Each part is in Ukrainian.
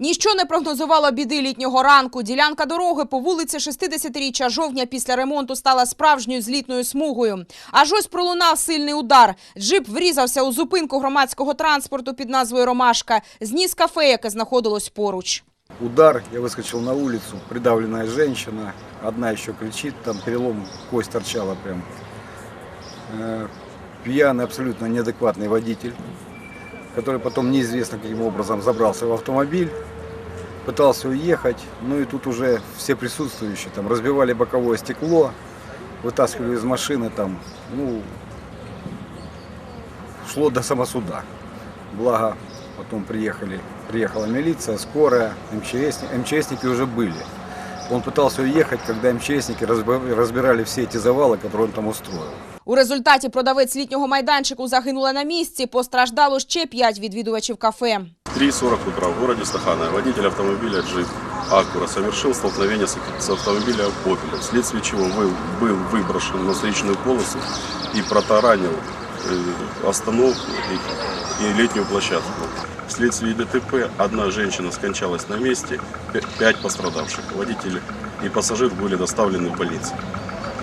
Ніщо не прогнозувало біди літнього ранку. Ділянка дороги по вулиці 60-річчя жовтня після ремонту стала справжньою злітною смугою. Аж ось пролунав сильний удар. Джип врізався у зупинку громадського транспорту під назвою Ромашка. Зніс кафе, яке знаходилось поруч. Удар, я выскочил на улицу, придавленная женщина, одна еще кричит, там перелом, кость торчала прям. Э, Пьяный, абсолютно неадекватный водитель, который потом неизвестно каким образом забрался в автомобиль, пытался уехать, ну и тут уже все присутствующие там разбивали боковое стекло, вытаскивали из машины там, ну, шло до самосуда. Благо, потом приехали, приехала милиция, скорая, МЧС, МЧСники уже были. Он пытался уехать, когда МЧСники разби- разбирали все эти завалы, которые он там устроил. У результаті продавець літнього майданчику загинула на місці. Постраждало ще п'ять відвідувачів кафе. 3.40 утра в городе Стаханово водитель автомобиля «Джип» Акура совершил столкновение с, с автомобилем «Опелем», вследствие чего был, был выброшен на встречную полосу и протаранил э, остановку и, и летнюю площадку. Вследствие ДТП одна женщина скончалась на месте, пя- пять пострадавших. Водитель и пассажир были доставлены в больницу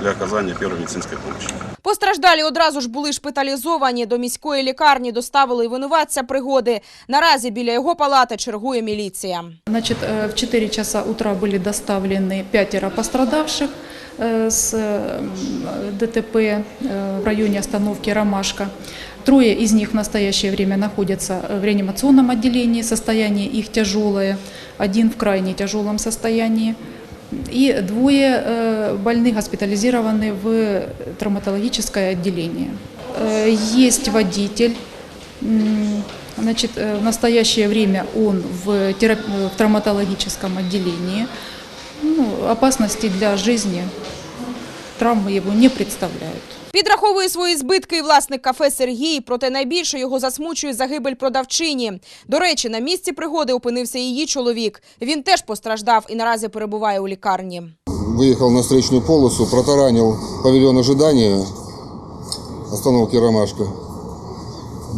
для оказания первой медицинской помощи. Постраждалі одразу ж були шпиталізовані. До міської лікарні доставили і винуватця пригоди. Наразі біля його палати чергує міліція. Значит, э, в 4 часа утра были доставлены пятеро пострадавших э, с м, ДТП э, в районе остановки «Ромашка». Трое из них в настоящее время находятся э, в реанимационном отделении, состояние их тяжелое, один в крайне тяжелом состоянии. И двое э, больных госпитализированы в травматологическое отделение. Э, Есть водитель, М, Значит, э, в настоящее время он в, терап- в травматологическом отделении. Ну, опасности для жизни травмы его не представляют. Підраховує свої збитки і власник кафе Сергій, проте найбільше його засмучує загибель продавчині. До речі, на місці пригоди опинився її чоловік. Він теж постраждав і наразі перебуває у лікарні. Выехал на встречную полосу, протаранил павильон ожидания остановки «Ромашка»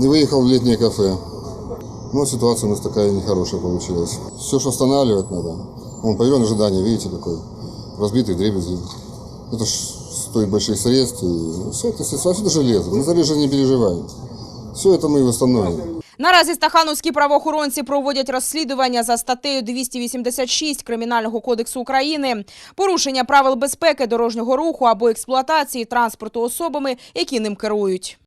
и выехал в летнее кафе. Ну, ситуация у нас такая нехорошая получилась. Все, что останавливать надо. Вон павильон ожидания, видите, какой разбитый дребезги. Это ж стоит больших средств. И все это, все это железо. Мы за железо не переживаем. Все это мы восстановим. Наразі стахановські правоохоронці проводять розслідування за статтею 286 Кримінального кодексу України, порушення правил безпеки дорожнього руху або експлуатації транспорту особами, які ним керують.